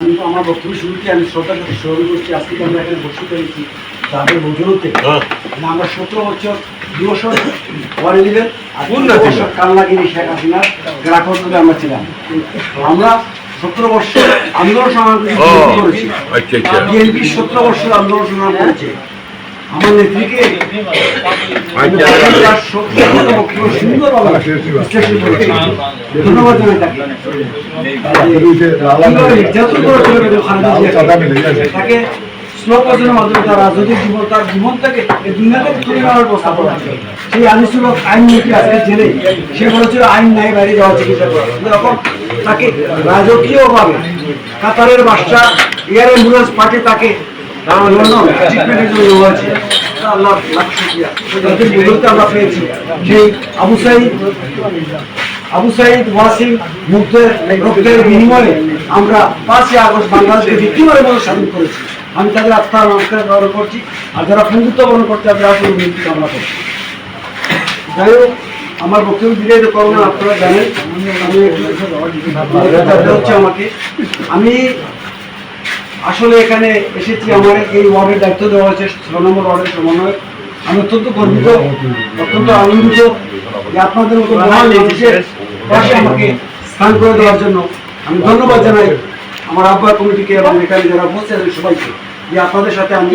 আমার বক্তব্য শুরুতে আমি শ্রদ্ধার সাথে স্মরণ করছি। আজকে তো আমরা এখানে বসে পেরেছি তাদের বদলতে মানে আমরা সতেরো বছর দু ওয়ারে দিলেন আর কোন দু রাজ্যে? বছর কালনাগিরি শেখ হাসিনার গ্রাহক হিসেবে আমরা ছিলাম। আমরা সতেরো বছর আন্দোলন সংগ্রাম করেছি। আচ্ছা, আচ্ছা। বিএনপি সতেরো বছর আন্দোলন সংগ্রাম করেছে। ধন্যবাদ তাকে। স্লো মাধ্যমে তার রাজনৈতিক জীবন, তার জীবন থেকে এই দুনিয়া তুলে নেওয়ার করা সেই আনিসুল আইন নীতি আজকে জেলে? সে বলেছিল, আইন নাই, বাইরে যাওয়া চিকিৎসা করা তাকে রাজকীয়ভাবে কাতারের বাসটা এয়ার অ্যাম্বুলেন্স পাঠিয়ে তাকে বদলতে আমরা পাঁচই আগস্ট বাংলাদেশকে দ্বিতীয়বারের মতো স্বাধীন করেছি আমি তাদের আত্মার নমস্কার গ্রহণ করছি আর যারা বন্ধুত্ব বরণ করতে তাদের আসলে বিনতি কামনা করছি যাই হোক আমার বক্তব্য দীর্ঘায়িত করব না আপনারা জানেন আমি হচ্ছে আমাকে আমি আসলে এখানে এসেছি, আমার এই ওয়ার্ডের দায়িত্ব দেওয়া হয়েছে ছ নম্বর ওয়ার্ডের সমন্বয় আমি অত্যন্ত গর্বিত, অত্যন্ত আনন্দিত যে আপনাদের মতো পাশে আমাকে স্থান করে দেওয়ার জন্য আমি ধন্যবাদ জানাই আমার আব্বা কমিটিকে এবং এখানে যারা বসে আছেন সবাইকে যে আপনাদের সাথে আমি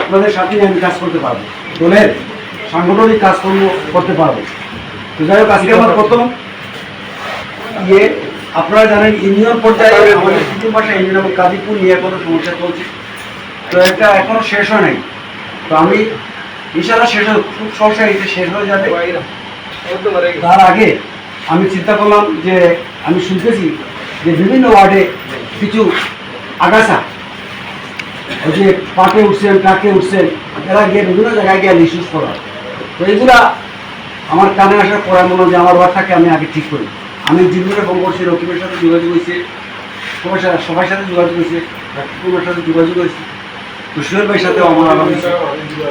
আপনাদের সাথে আমি কাজ করতে পারব। দলের সাংগঠনিক কাজকর্ম করতে পারব। তো যাই হোক, আজকে আমার প্রথম ইয়ে আপনারা জানেন ইউনিয়ন পর্যায়ে আমাদের তৃতীয় ভাষা ইউনিয়ন এবং কাদিপুর নিয়ে কোনো সমস্যা চলছে। তো এটা এখনও শেষ হয় নাই। তো আমি ইশারা শেষ খুব সহসা এটা শেষ হয়ে যাবে। তার আগে আমি চিন্তা করলাম যে আমি শুনতেছি যে বিভিন্ন ওয়ার্ডে কিছু আগাছা ওই যে পাকে উঠছেন কাকে উঠছেন এরা গিয়ে বিভিন্ন জায়গায় গিয়ে লিসুস করা তো এগুলা আমার কানে আসার পরে মনে হয় যে আমার ওয়ার্ডটাকে আমি আগে ঠিক করি। আমি ফোন করছি রকিবের সাথে যোগাযোগ হয়েছে। সবার সাথে সবার সাথে যোগাযোগ হয়েছে। রাকিবের সাথে যোগাযোগ হয়েছে। তুষির ভাইয়ের সাথেও আমার আলাপ হয়েছে।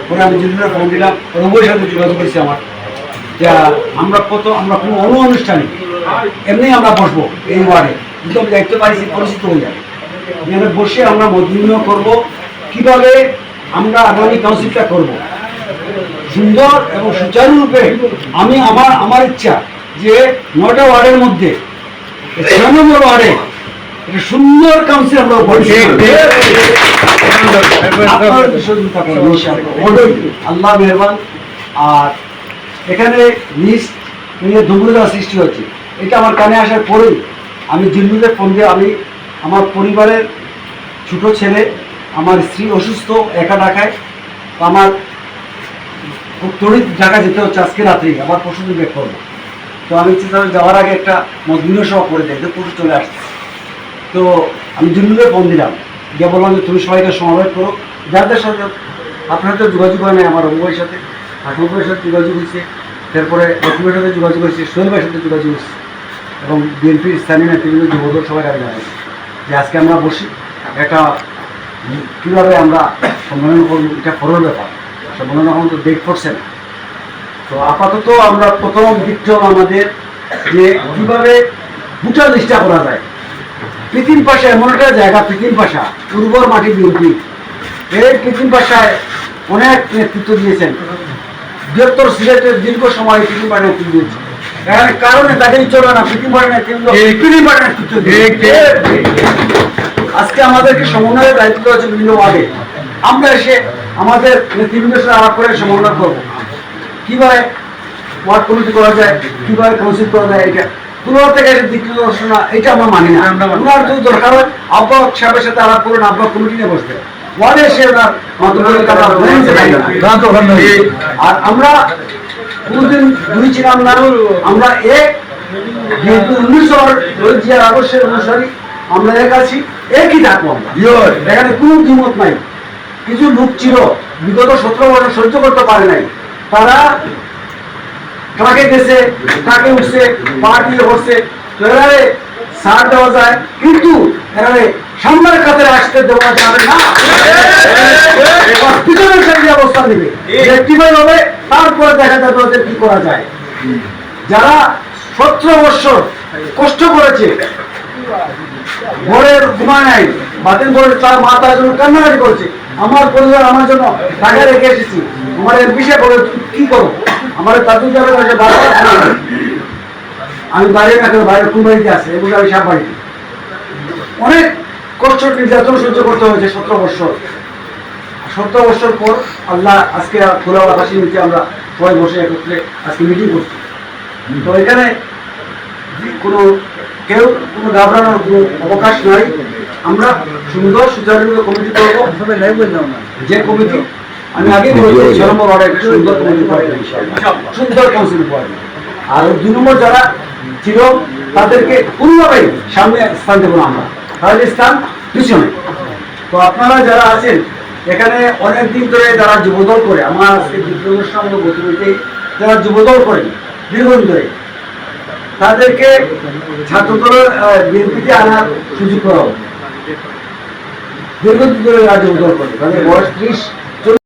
পরে আমি জিগুরে ফোন দিলাম রবির সাথে যোগাযোগ হয়েছে আমার। যা আমরা কত আমরা কোনো অনু অনুষ্ঠানে এমনি আমরা বসবো এই ওয়ার্ডে। কিন্তু আমি দায়িত্ব পাইছি পরিচিত হয়ে যাবে। এখানে বসে আমরা বিনিময় করব। কীভাবে আমরা আগামী কাউন্সিলটা করব? সুন্দর এবং সুচারুরূপে আমি আমার আমার ইচ্ছা যে নটা ওয়ার্ডের মধ্যে ছ নম্বর ওয়ার্ডে একটা সুন্দর কাউন্সিল আমরা। আল্লাহ মেহরবান। আর এখানে লিস্ট নিয়ে দুর্বলতা সৃষ্টি হচ্ছে এটা আমার কানে আসার পরেই আমি জিল্লুদের ফোন দিয়ে আমি আমার পরিবারের ছোট ছেলে আমার স্ত্রী অসুস্থ একা ঢাকায়। আমার খুব তড়িৎ ঢাকা যেতে হচ্ছে আজকে রাত্রেই আবার পরশু দিন ব্যাক করব। তো আমি চিন্তা যাওয়ার আগে একটা মজমিন সভা করে দেয় তো পরশু চলে আসছে। তো আমি জিল্লুদের ফোন দিলাম। গিয়ে বললাম যে, তুমি সবাইকে সমাবেশ করো। যাদের সাথে আপনার তো যোগাযোগ হয় নাই, আমার অবুয়ের সাথে ঠাকুরের সাথে যোগাযোগ হয়েছে তারপরে রকিবের সাথে যোগাযোগ হয়েছে ভাইয়ের সাথে যোগাযোগ হয়েছে এবং বিএনপির স্থানীয় নেতৃবৃন্দ যুবদল সবাই আগে জানাইছে যে আজকে আমরা বসি, একটা কীভাবে আমরা সম্মেলন করব, এটা করোর ব্যাপার। সম্মেলন এখন তো ডেট করছে না। তো আপাতত আমরা প্রথম দিকটা আমাদের যে কীভাবে ভোটার লিস্টটা করা যায়। পৃথিবীর পাশে এমন একটা জায়গা পৃথিবীর পাশা উর্বর মাটি বিএনপি এই পৃথিবীর পাশায় অনেক নেতৃত্ব দিয়েছেন। বৃহত্তর সিলেটের দীর্ঘ সময় পৃথিবী পাড়ে নেতৃত্ব দিয়েছে। এখানে কারণে তাকেই চলে না পৃথিবী পাড়ে নেতৃত্ব আজকে আমাদেরকে সমন্বয়ের দায়িত্ব আছে বিভিন্ন ওয়ার্ডে। আমরা এসে আমাদের নেতৃবৃন্দের সাথে আলাপ করে সমন্বয় করব। কীভাবে ওয়ার্ড কমিটি করা যায় কীভাবে কাউন্সিল করা যায় এটা পুনর থেকে দ্বিতীয় দর্শনা এটা আমরা মানি না। ওনার যদি দরকার হয় আব্বা সাহেবের সাথে আলাপ করুন আব্বা কমিটি নিয়ে বসবে। ওয়ার্ডে এসে ওনার আর আমরা কোনোদিন দুই ছিলাম না আমরা এক যেহেতু উনিশশো জিয়ার আদর্শের অনুসারী আমরা এক আছি একই থাকব আমরা। এখানে কোনো দ্বিমত নাই। কিছু লোক ছিল বিগত সতেরো বছর সহ্য করতে পারে নাই। তারা ট্রাকে গেছে ট্রাকে উঠছে পা দিয়ে বসছে এরারে সার দেওয়া যায়। কিন্তু সামনের আসতে দেওয়া যাবে না। নেবে। রেক্টিফাই হবে, তারপরে দেখা যাবে ওদের কি করা যায়। যারা সতেরো বছর কষ্ট করেছে ঘরের ঘুমা নাই, বাতিল করে তার মা তার জন্য কান্নাকাটি করছে, আমার পরিবার আমার জন্য টাকা রেখে এসেছি। আমার এর বিষয়ে বলে, কি করো আমার যাবে। আমি বাইরে বাইরে কোন বাড়িতে আছে? আমি সাপ বাড়িতে। অনেক কষ্ট নির্যাতন সহ্য করতে হয়েছে বছর। বছর পর আল্লাহ আজকে খোলা নিচে আমরা সবাই বসে একত্রে আজকে মিটিং করছি। তো এখানে কোনো কেউ, কোনো ঘাবড়ানোর অবকাশ নাই। আমরা সুন্দর সুচারুরূপে কমিটি করব। যে কমিটি আমি আগে বলেছি নম্বর ওয়ার্ডে একটা সুন্দর কমিটি করে সুন্দর কাউন্সিল করে আর দুই নম্বর যারা ছিল তাদেরকে কোনোভাবেই সামনে স্থান দেবো না আমরা। তাদের স্থান পিছনে। তো আপনারা যারা আছেন এখানে অনেক দিন ধরে যারা যুবদল করে আমার আজকে বিপ্লবের গতিবিধি যারা যুবদল করেন দীর্ঘদিন ধরে তাদেরকে ছাত্রদলের বিএনপিতে আনার সুযোগ করা হবে দীর্ঘদিন ধরে রাজ্য যুবদল করে তাদের বয়স ত্রিশ